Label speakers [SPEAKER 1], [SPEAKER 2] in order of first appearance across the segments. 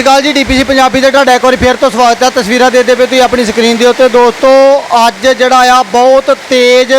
[SPEAKER 1] ਸ਼੍ਰੀ ਅਕਾਲ ਜੀ, ਡੀਪੀਸੀ ਪੰਜਾਬੀ ਦੇ ਤੁਹਾਡਾ ਇੱਕ ਵਾਰੀ ਫੇਰ ਤੋਂ ਸਵਾਗਤ ਹੈ। ਤਸਵੀਰਾਂ ਦੇਖਦੇ ਪਏ ਤੁਸੀਂ ਆਪਣੀ ਸਕਰੀਨ ਦੇ ਉੱਤੇ। ਦੋਸਤੋ, ਅੱਜ ਜਿਹੜਾ ਆ, ਬਹੁਤ ਤੇਜ਼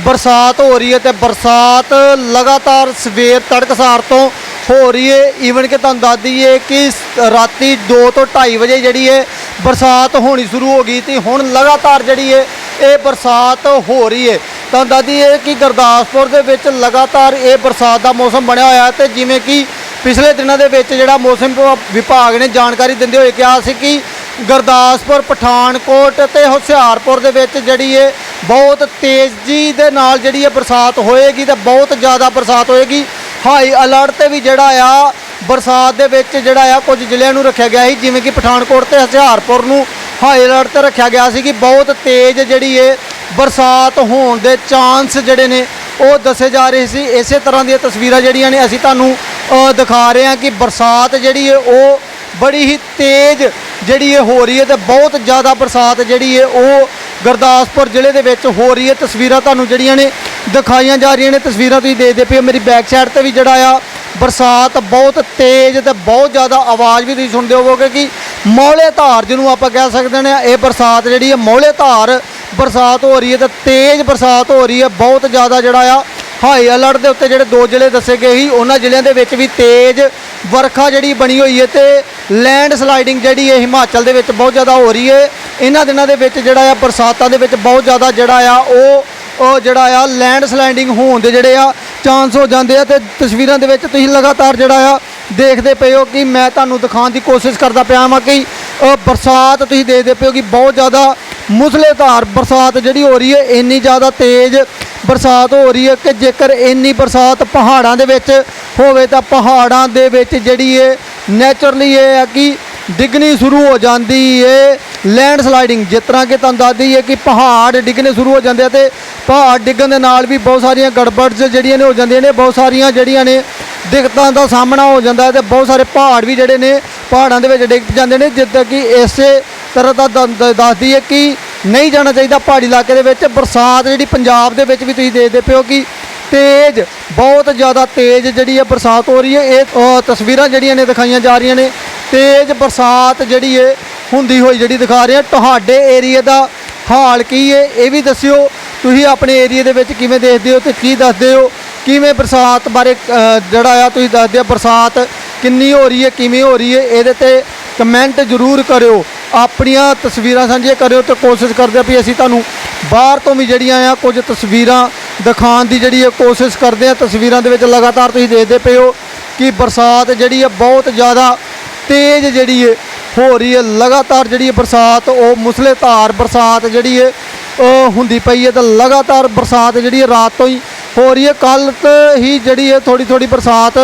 [SPEAKER 1] ਬਰਸਾਤ ਹੋ ਰਹੀ ਹੈ ਤੇ ਬਰਸਾਤ ਲਗਾਤਾਰ ਸਵੇਰ ਤੜਕਸਾਰ ਤੋਂ ਹੋ ਰਹੀ ਹੈ। ਈਵਨ ਕਿ ਤੁਹਾਨੂੰ ਦੱਸ ਦਈਏ ਕਿ ਰਾਤੀ 2 ਤੋਂ 2:30 ਵਜੇ ਜਿਹੜੀ ਹੈ ਬਰਸਾਤ ਹੋਣੀ ਸ਼ੁਰੂ ਹੋ ਗਈ ਤੇ ਹੁਣ ਲਗਾਤਾਰ ਜਿਹੜੀ ਹੈ ਇਹ ਬਰਸਾਤ ਹੋ ਰਹੀ ਹੈ। ਤੁਹਾਨੂੰ ਦੱਸ ਦਈਏ ਕਿ ਗੁਰਦਾਸਪੁਰ ਦੇ ਵਿੱਚ ਲਗਾਤਾਰ ਇਹ ਬਰਸਾਤ ਦਾ ਮੌਸਮ ਬਣਿਆ ਹੋਇਆ ਹੈ ਤੇ ਜਿਵੇਂ ਕਿ ਪਿਛਲੇ ਦਿਨਾਂ ਦੇ ਵਿੱਚ ਜਿਹੜਾ ਮੌਸਮ ਵਿਭਾ- ਵਿਭਾਗ ਨੇ ਜਾਣਕਾਰੀ ਦਿੰਦੇ ਹੋਏ ਕਿਹਾ ਸੀ ਕਿ ਗੁਰਦਾਸਪੁਰ, ਪਠਾਨਕੋਟ ਤੇ ਹੁਸ਼ਿਆਰਪੁਰ ਦੇ ਵਿੱਚ ਜਿਹੜੀ ਹੈ ਬਹੁਤ ਤੇਜ਼ੀ ਦੇ ਨਾਲ ਜਿਹੜੀ ਹੈ ਬਰਸਾਤ ਹੋਏਗੀ ਤੇ ਬਹੁਤ ਜ਼ਿਆਦਾ ਬਰਸਾਤ ਹੋਏਗੀ। ਹਾਈ ਅਲਰਟ ਤੇ ਵੀ ਜਿਹੜਾ ਆ, ਬਰਸਾਤ ਦੇ ਵਿੱਚ ਜਿਹੜਾ ਆ ਕੁਝ ਜ਼ਿਲ੍ਹਿਆਂ ਨੂੰ ਰੱਖਿਆ ਗਿਆ ਸੀ, ਜਿਵੇਂ ਕਿ ਪਠਾਨਕੋਟ ਤੇ ਹੁਸ਼ਿਆਰਪੁਰ ਨੂੰ ਹਾਈ ਅਲਰਟ ਤੇ ਰੱਖਿਆ ਗਿਆ ਸੀ ਕਿ ਬਹੁਤ ਤੇਜ਼ ਜਿਹੜੀ ਹੈ ਬਰਸਾਤ ਹੋਣ ਦੇ ਚਾਂਸ ਜਿਹੜੇ ਨੇ ਉਹ ਦੱਸੇ ਜਾ ਰਹੇ ਸੀ। ਇਸੇ ਤਰ੍ਹਾਂ ਦੀਆਂ ਤਸਵੀਰਾਂ ਜਿਹੜੀਆਂ ਨੇ ਅਸੀਂ ਤੁਹਾਨੂੰ ਦਿਖਾ ਰਹੇ ਹਾਂ ਕਿ ਬਰਸਾਤ ਜਿਹੜੀ ਹੈ ਉਹ ਬੜੀ ਹੀ ਤੇਜ਼ ਜਿਹੜੀ ਹੈ ਹੋ ਰਹੀ ਹੈ ਤੇ ਬਹੁਤ ਜ਼ਿਆਦਾ ਬਰਸਾਤ ਜਿਹੜੀ ਹੈ ਉਹ ਗੁਰਦਾਸਪੁਰ ਜ਼ਿਲ੍ਹੇ ਦੇ ਵਿੱਚ ਹੋ ਰਹੀ ਹੈ। ਤਸਵੀਰਾਂ ਤੁਹਾਨੂੰ ਜਿਹੜੀਆਂ ਨੇ ਦਿਖਾਈਆਂ ਜਾ ਰਹੀਆਂ ਨੇ। ਤਸਵੀਰਾਂ ਤੁਸੀਂ ਦੇਖਦੇ ਪਏ ਹੋ। ਮੇਰੀ ਬੈਕ ਸਾਈਡ ਤੇ ਵੀ ਜਿਹੜਾ ਆ ਬਰਸਾਤ ਬਹੁਤ ਤੇਜ਼ ਤੇ ਬਹੁਤ ਜ਼ਿਆਦਾ ਆਵਾਜ਼ ਵੀ ਤੁਸੀਂ ਸੁਣਦੇ ਹੋਵੋਗੇ ਕਿ ਮੌਲੇ ਧਾਰ ਜਿਹਨੂੰ ਆਪਾਂ ਕਹਿ ਸਕਦੇ ਨੇ, ਇਹ ਬਰਸਾਤ ਜਿਹੜੀ ਹੈ ਮੌਲੇ ਧਾਰ ਬਰਸਾਤ ਹੋ ਰਹੀ ਹੈ ਤੇ ਤੇਜ਼ ਬਰਸਾਤ ਹੋ ਰਹੀ ਹੈ। ਬਹੁਤ ਜ਼ਿਆਦਾ ਜਿਹੜਾ ਆ ਹਾਈ ਅਲਰਟ ਦੇ ਉੱਤੇ ਜਿਹੜੇ ਦੋ ਜ਼ਿਲ੍ਹੇ ਦੱਸੇ ਗਏ ਸੀ, ਉਹਨਾਂ ਜ਼ਿਲ੍ਹਿਆਂ ਦੇ ਵਿੱਚ ਵੀ ਤੇਜ਼ ਵਰਖਾ ਜਿਹੜੀ ਬਣੀ ਹੋਈ ਹੈ ਤੇ ਲੈਂਡ ਸਲਾਈਡਿੰਗ ਜਿਹੜੀ ਹੈ ਹਿਮਾਚਲ ਦੇ ਵਿੱਚ ਬਹੁਤ ਜ਼ਿਆਦਾ ਹੋ ਰਹੀ ਹੈ। ਇਹਨਾਂ ਦਿਨਾਂ ਦੇ ਵਿੱਚ ਜਿਹੜਾ ਆ, ਬਰਸਾਤਾਂ ਦੇ ਵਿੱਚ ਬਹੁਤ ਜ਼ਿਆਦਾ ਜਿਹੜਾ ਆ, ਉਹ ਉਹ ਜਿਹੜਾ ਆ, ਲੈਂਡ ਸਲਾਈਡਿੰਗ ਹੋਣ ਦੇ ਜਿਹੜੇ ਆ ਚਾਂਸ ਹੋ ਜਾਂਦੇ ਆ ਤੇ ਤਸਵੀਰਾਂ ਦੇ ਵਿੱਚ ਤੁਸੀਂ ਲਗਾਤਾਰ ਜਿਹੜਾ ਆ ਦੇਖਦੇ ਪਏ ਹੋ ਕਿ ਮੈਂ ਤੁਹਾਨੂੰ ਦਿਖਾਉਣ ਦੀ ਕੋਸ਼ਿਸ਼ ਕਰਦਾ ਪਿਆ ਹਾਂ ਕਿ ਬਰਸਾਤ ਤੁਸੀਂ ਦੇਖਦੇ ਪਏ ਹੋ ਕਿ ਬਹੁਤ ਜ਼ਿਆਦਾ ਮੁਸਲੇਧਾਰ ਬਰਸਾਤ ਜਿਹੜੀ ਹੋ ਰਹੀ ਹੈ, ਇੰਨੀ ਜ਼ਿਆਦਾ ਤੇਜ਼ ਬਰਸਾਤ ਹੋ ਰਹੀ ਹੈ ਕਿ ਜੇਕਰ ਇੰਨੀ ਬਰਸਾਤ ਪਹਾੜਾਂ ਦੇ ਵਿੱਚ ਹੋਵੇ ਤਾਂ ਪਹਾੜਾਂ ਦੇ ਵਿੱਚ ਜਿਹੜੀ ਹੈ ਨੇਚਰਲੀ ਇਹ ਹੈ ਕਿ ਡਿੱਗਣੀ ਸ਼ੁਰੂ ਹੋ ਜਾਂਦੀ ਏ ਲੈਂਡ ਸਲਾਈਡਿੰਗ ਜਿਸ ਤਰ੍ਹਾਂ ਕਿ ਤੁਹਾਨੂੰ ਦੱਸਦੀ ਏ ਕਿ ਪਹਾੜ ਡਿੱਗਣੇ ਸ਼ੁਰੂ ਹੋ ਜਾਂਦੇ ਆ ਤੇ ਪਹਾੜ ਡਿੱਗਣ ਦੇ ਨਾਲ ਵੀ ਬਹੁਤ ਸਾਰੀਆਂ ਗੜਬੜਸ ਜਿਹੜੀਆਂ ਨੇ ਹੋ ਜਾਂਦੀਆਂ ਨੇ, ਬਹੁਤ ਸਾਰੀਆਂ ਜਿਹੜੀਆਂ ਨੇ ਦਿੱਕਤਾਂ ਦਾ ਸਾਹਮਣਾ ਹੋ ਜਾਂਦਾ ਹੈ ਤੇ ਬਹੁਤ ਸਾਰੇ ਪਹਾੜ ਵੀ ਜਿਹੜੇ ਨੇ ਪਹਾੜਾਂ ਦੇ ਵਿੱਚ ਡਿੱਗ ਜਾਂਦੇ ਨੇ, ਜਿੱਦਾਂ ਕਿ ਇਸੇ ਤਰ੍ਹਾਂ ਦਾ ਦੱਸਦੀ ਹੈ ਕਿ ਨਹੀਂ ਜਾਣਾ ਚਾਹੀਦਾ ਪਹਾੜੀ ਇਲਾਕੇ ਦੇ ਵਿੱਚ। ਬਰਸਾਤ ਜਿਹੜੀ ਪੰਜਾਬ ਦੇ ਵਿੱਚ ਵੀ ਤੁਸੀਂ ਦੇਖਦੇ ਪਿਓ ਕਿ ਤੇਜ਼, ਬਹੁਤ ਜ਼ਿਆਦਾ ਤੇਜ਼ ਜਿਹੜੀ ਹੈ ਬਰਸਾਤ ਹੋ ਰਹੀ ਹੈ। ਇਹ ਤਸਵੀਰਾਂ ਜਿਹੜੀਆਂ ਨੇ ਦਿਖਾਈਆਂ ਜਾ ਰਹੀਆਂ ਨੇ। ਤੇਜ਼ ਬਰਸਾਤ ਜਿਹੜੀ ਹੈ ਹੁੰਦੀ ਹੋਈ ਜਿਹੜੀ ਦਿਖਾ ਰਹੇ ਆ ਤੁਹਾਡੇ ਏਰੀਆ ਦਾ ਹਾਲ ਕੀ ਹੈ, ਇਹ ਵੀ ਦੱਸਿਓ। ਤੁਸੀਂ ਆਪਣੇ ਏਰੀਆ ਦੇ ਵਿੱਚ ਕਿਵੇਂ ਦੇਖਦੇ ਹੋ ਤੇ ਕੀ ਦੱਸਦੇ ਹੋ? ਕਿਵੇਂ ਬਰਸਾਤ ਬਾਰੇ ਜਿਹੜਾ ਆ ਤੁਸੀਂ ਦੱਸਦੇ ਹੋ ਬਰਸਾਤ ਕਿੰਨੀ ਹੋ ਰਹੀ ਹੈ, ਕਿਵੇਂ ਹੋ ਰਹੀ ਹੈ? ਇਹਦੇ ਤੇ ਕਮੈਂਟ ਜ਼ਰੂਰ ਕਰਿਓ। ਆਪਣੀਆਂ ਤਸਵੀਰਾਂ ਸਾਂਝੀਆਂ ਕਰਿਓ ਤੇ ਕੋਸ਼ਿਸ਼ ਕਰਦੇ ਆ ਵੀ ਅਸੀਂ ਤੁਹਾਨੂੰ ਬਾਹਰ ਤੋਂ ਵੀ ਜਿਹੜੀਆਂ ਆ ਕੁਝ ਤਸਵੀਰਾਂ ਦਿਖਾਉਣ ਦੀ ਜਿਹੜੀ ਹੈ ਕੋਸ਼ਿਸ਼ ਕਰਦੇ ਆ, ਤਸਵੀਰਾਂ ਦੇ ਵਿੱਚ ਲਗਾਤਾਰ ਤੁਸੀਂ ਦੇਖਦੇ ਪਏ ਹੋ ਕਿ ਬਰਸਾਤ ਜਿਹੜੀ ਹੈ ਬਹੁਤ ਜ਼ਿਆਦਾ ਤੇਜ਼ ਜਿਹੜੀ ਹੈ ਹੋ ਰਹੀ ਹੈ ਲਗਾਤਾਰ ਜਿਹੜੀ ਹੈ ਬਰਸਾਤ, ਉਹ ਮੁਸਲੇਧਾਰ ਬਰਸਾਤ ਜਿਹੜੀ ਹੈ ਉਹ ਹੁੰਦੀ ਪਈ ਹੈ ਤਾਂ ਲਗਾਤਾਰ ਬਰਸਾਤ ਜਿਹੜੀ ਹੈ ਰਾਤ ਤੋਂ ਹੀ ਹੋ ਰਹੀ ਹੈ ਕੱਲ ਹੀ ਜਿਹੜੀ ਹੈ ਥੋੜੀ ਥੋੜੀ ਬਰਸਾਤ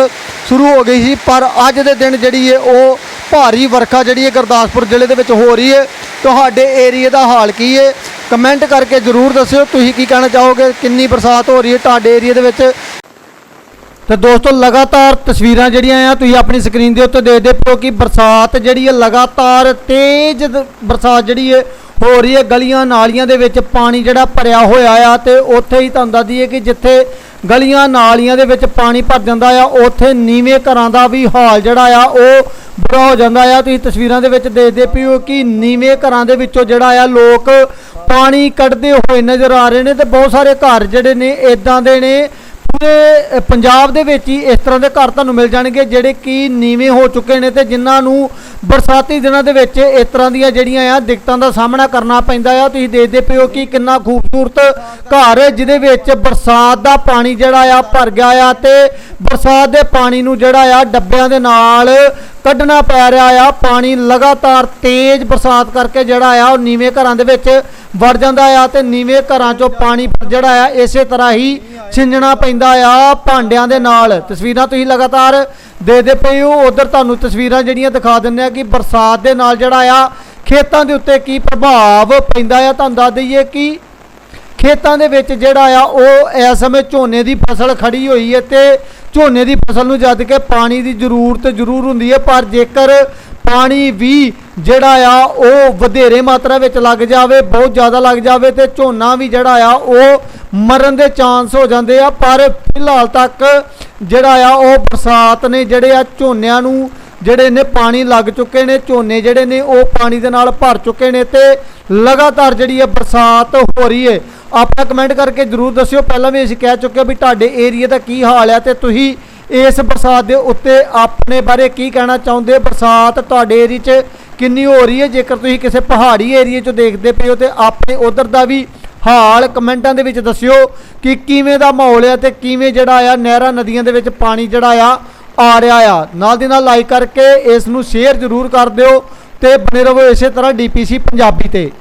[SPEAKER 1] ਸ਼ੁਰੂ ਹੋ ਗਈ ਸੀ, ਪਰ ਅੱਜ ਦੇ ਦਿਨ ਜਿਹੜੀ ਹੈ ਉਹ ਭਾਰੀ ਵਰਖਾ ਜਿਹੜੀ ਹੈ ਗੁਰਦਾਸਪੁਰ ਜ਼ਿਲ੍ਹੇ ਦੇ ਵਿੱਚ ਹੋ ਰਹੀ ਹੈ। ਤੁਹਾਡੇ ਏਰੀਆ ਦਾ ਹਾਲ ਕੀ ਹੈ? ਕਮੈਂਟ ਕਰਕੇ ਜ਼ਰੂਰ ਦੱਸਿਓ। ਤੁਸੀਂ ਕੀ ਕਹਿਣਾ ਚਾਹੋਗੇ? ਕਿੰਨੀ ਬਰਸਾਤ ਹੋ ਰਹੀ ਹੈ ਤੁਹਾਡੇ ਏਰੀਆ ਦੇ ਵਿੱਚ? ਤੇ ਦੋਸਤੋ, ਲਗਾਤਾਰ ਤਸਵੀਰਾਂ ਜਿਹੜੀਆਂ ਆ, ਤੁਸੀਂ ਆਪਣੀ ਸਕਰੀਨ ਦੇ ਉੱਤੇ ਦੇਖਦੇ ਪਿਓ ਕਿ ਬਰਸਾਤ ਜਿਹੜੀ ਹੈ ਲਗਾਤਾਰ ਤੇਜ਼ ਬਰਸਾਤ ਜਿਹੜੀ ਹੈ ਹੋ ਰਹੀ ਹੈ। ਗਲੀਆਂ ਨਾਲੀਆਂ ਦੇ ਵਿੱਚ ਪਾਣੀ ਜਿਹੜਾ ਭਰਿਆ ਹੋਇਆ ਆ ਤੇ ਉੱਥੇ ਹੀ ਤੁਹਾਨੂੰ ਦੱਸ ਦਈਏ ਕਿ ਜਿੱਥੇ ਗਲੀਆਂ ਨਾਲੀਆਂ ਦੇ ਵਿੱਚ ਪਾਣੀ ਭਰ ਜਾਂਦਾ ਆ, ਉੱਥੇ ਨੀਵੇਂ ਘਰਾਂ ਦਾ ਵੀ ਹਾਲ ਜਿਹੜਾ ਆ, ਉਹ ਬੁਰਾ ਹੋ ਜਾਂਦਾ ਆ। ਤੁਸੀਂ ਤਸਵੀਰਾਂ ਦੇ ਵਿੱਚ ਦੇਖਦੇ ਪਿਓ ਕਿ ਨੀਵੇਂ ਘਰਾਂ ਦੇ ਵਿੱਚੋਂ ਜਿਹੜਾ ਆ, ਲੋਕ ਪਾਣੀ ਕੱਢਦੇ ਹੋਏ ਨਜ਼ਰ ਆ ਰਹੇ ਨੇ ਤੇ ਬਹੁਤ ਸਾਰੇ ਘਰ ਜਿਹੜੇ ਨੇ ਇਦਾਂ ਦੇ ਨੇ ਪੂਰੇ ਪੰਜਾਬ ਦੇ ਵਿੱਚ ਹੀ ਇਸ ਤਰ੍ਹਾਂ ਦੇ ਘਰ ਤੁਹਾਨੂੰ ਮਿਲ ਜਾਣਗੇ ਜਿਹੜੇ ਕਿ ਨੀਵੇਂ ਹੋ ਚੁੱਕੇ ਨੇ ਤੇ ਜਿਨ੍ਹਾਂ ਨੂੰ ਬਰਸਾਤੀ ਦਿਨਾਂ ਦੇ ਵਿੱਚ ਇਸ ਤਰ੍ਹਾਂ ਦੀਆਂ ਜਿਹੜੀਆਂ ਆ ਦਿੱਕਤਾਂ ਦਾ ਸਾਹਮਣਾ ਕਰਨਾ ਪੈਂਦਾ ਆ। ਤੁਸੀਂ ਦੇਖਦੇ ਪਿਓ ਕਿ ਕਿੰਨਾ ਖੂਬਸੂਰਤ ਘਰ ਹੈ, ਜਿਹਦੇ ਵਿੱਚ ਬਰਸਾਤ ਦਾ ਪਾਣੀ ਜਿਹੜਾ ਆ ਭਰ ਗਿਆ ਆ ਤੇ ਬਰਸਾਤ ਦੇ ਪਾਣੀ ਨੂੰ ਜਿਹੜਾ ਆ ਡੱਬਿਆਂ ਦੇ ਨਾਲ ਕੱਢਣਾ ਪੈ ਰਿਹਾ ਆ। ਪਾਣੀ ਲਗਾਤਾਰ ਤੇਜ਼ ਬਰਸਾਤ ਕਰਕੇ ਜਿਹੜਾ ਆ ਉਹ ਨੀਵੇਂ ਘਰਾਂ ਦੇ ਵਿੱਚ ਵੜ ਜਾਂਦਾ ਆ ਤੇ ਨੀਵੇਂ ਘਰਾਂ ਚੋਂ ਪਾਣੀ ਜਿਹੜਾ ਆ ਇਸੇ ਤਰ੍ਹਾਂ ਹੀ ਛਿੰਜਣਾ ਪੈਂਦਾ ਆ ਭਾਂਡਿਆਂ ਦੇ ਨਾਲ। ਤਸਵੀਰਾਂ ਤੁਸੀਂ ਲਗਾਤਾਰ ਦੇਖਦੇ ਪਏ ਹੋ। ਉਧਰ ਤੁਹਾਨੂੰ ਤਸਵੀਰਾਂ ਜਿਹੜੀਆਂ ਦਿਖਾ ਦਿੰਦੇ ਆ ਕਿ ਬਰਸਾਤ ਦੇ ਨਾਲ ਜਿਹੜਾ ਆ, ਖੇਤਾਂ ਦੇ ਉੱਤੇ ਕੀ ਪ੍ਰਭਾਵ ਪੈਂਦਾ ਆ। ਤੁਹਾਨੂੰ ਦੱਸ ਦਈਏ ਕਿ ਖੇਤਾਂ ਦੇ ਵਿੱਚ ਜਿਹੜਾ ਆ, ਉਹ ਇਸ ਸਮੇਂ ਝੋਨੇ ਦੀ ਫਸਲ ਖੜੀ ਹੋਈ ਹੈ ਤੇ ਝੋਨੇ ਦੀ ਫਸਲ ਨੂੰ ਜਦ ਕਿ ਪਾਣੀ ਦੀ ਜ਼ਰੂਰਤ ਜ਼ਰੂਰ ਹੁੰਦੀ ਹੈ। ਪਰ ਜੇਕਰ ਪਾਣੀ ਵੀ ਜਿਹੜਾ ਆ, ਉਹ ਵਧੇਰੇ ਮਾਤਰਾ ਵਿੱਚ ਲੱਗ ਜਾਵੇ, ਬਹੁਤ ਜ਼ਿਆਦਾ ਲੱਗ ਜਾਵੇ ਤੇ ਝੋਨਾ ਵੀ ਜਿਹੜਾ ਆ, ਉਹ ਮਰਨ ਦੇ ਚਾਂਸ ਹੋ ਜਾਂਦੇ ਆ। ਪਰ ਫਿਲਹਾਲ ਤੱਕ ਜਿਹੜਾ ਆ, ਉਹ ਬਰਸਾਤ ਨੇ ਜਿਹੜੇ ਆ ਝੋਨਿਆਂ ਨੂੰ ਜਿਹੜੇ ਨੇ ਪਾਣੀ ਲੱਗ ਚੁੱਕੇ ਨੇ, ਝੋਨੇ ਜਿਹੜੇ ਨੇ, ਉਹ ਪਾਣੀ ਦੇ ਨਾਲ ਭਰ ਚੁੱਕੇ ਨੇ ਤੇ ਲਗਾਤਾਰ ਜਿਹੜੀ ਹੈ ਬਰਸਾਤ ਹੋ ਰਹੀ ਹੈ ਆਪਣਾ ਕਮੈਂਟ ਕਰਕੇ ਜਰੂਰ ਦੱਸਿਓ। ਪਹਿਲਾਂ ਵੀ ਅਸੀਂ ਕਹਿ ਚੁੱਕੇ ਹਾਂ ਵੀ ਤੁਹਾਡੇ ਏਰੀਆ ਦਾ ਕੀ ਹਾਲ ਹੈ ਤੇ ਤੁਸੀਂ ਇਸ ਬਰਸਾਤ ਦੇ ਉੱਤੇ ਆਪਣੇ ਬਾਰੇ ਕੀ ਕਹਿਣਾ ਚਾਹੁੰਦੇ ਬਰਸਾਤ ਤੁਹਾਡੇ ਏਰੀਏ 'ਚ ਕਿੰਨੀ ਹੋ ਰਹੀ ਹੈ? ਜੇਕਰ ਤੁਸੀਂ ਕਿਸੇ ਪਹਾੜੀ ਏਰੀਏ 'ਚ ਦੇਖਦੇ ਪਏ ਹੋ ਤੇ ਆਪਣੇ ਉਧਰ ਦਾ ਵੀ ਹਾਲ ਕਮੈਂਟਾਂ ਦੇ ਵਿੱਚ ਦੱਸਿਓ ਕਿ ਕਿਵੇਂ ਦਾ ਮਾਹੌਲ ਹੈ ਤੇ ਕਿਵੇਂ ਜਿਹੜਾ ਆ ਨਹਿਰਾਂ ਨਦੀਆਂ ਦੇ ਵਿੱਚ ਪਾਣੀ ਜਿਹੜਾ ਆ ਆ ਰਿਹਾ ਆ। ਨਾਲ ਦੀ ਨਾਲ ਲਾਈਕ ਕਰਕੇ ਇਸ ਨੂੰ ਸ਼ੇਅਰ ਜ਼ਰੂਰ ਕਰ ਦਿਓ ਤੇ ਬਣੇ ਰਹੋ ਇਸੇ ਤਰ੍ਹਾਂ ਡੀਪੀਸੀ ਪੰਜਾਬੀ ਤੇ।